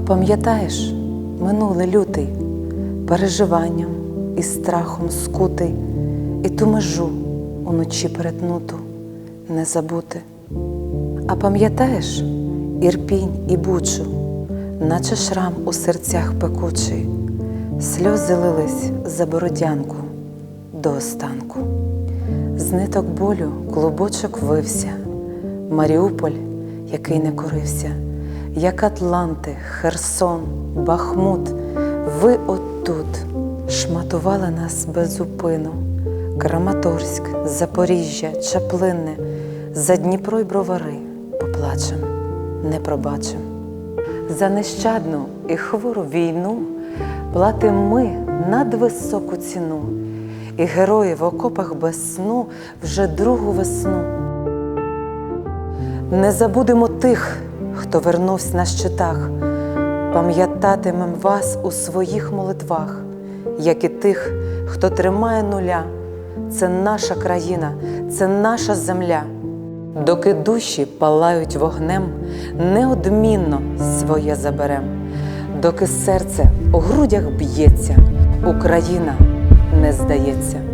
пам'ятаєш, минулий лютий, переживанням і страхом скутий, і ту межу уночі перетнуту не забути. А пам'ятаєш ірпінь і бучу, наче шрам у серцях пекучий, сльози лились за бородянку до останку. З ниток болю клубочок вився, Маріуполь, який не корився, як Атланти, Херсон, Бахмут, ви отут шматували нас без зупину. Краматорськ, Запоріжжя, Чаплинне, за Дніпро й бровари поплачем, не пробачим. За нещадну і хвору війну платим ми надвисоку ціну, і герої в окопах без сну вже другу весну. Не забудемо тих, хто вернувся на щитах, пам'ятатимем вас у своїх молитвах, як і тих, хто тримає нуля. Це наша країна, це наша земля. Доки душі палають вогнем, неодмінно своє заберем. Доки серце у грудях б'ється, Україна не здається.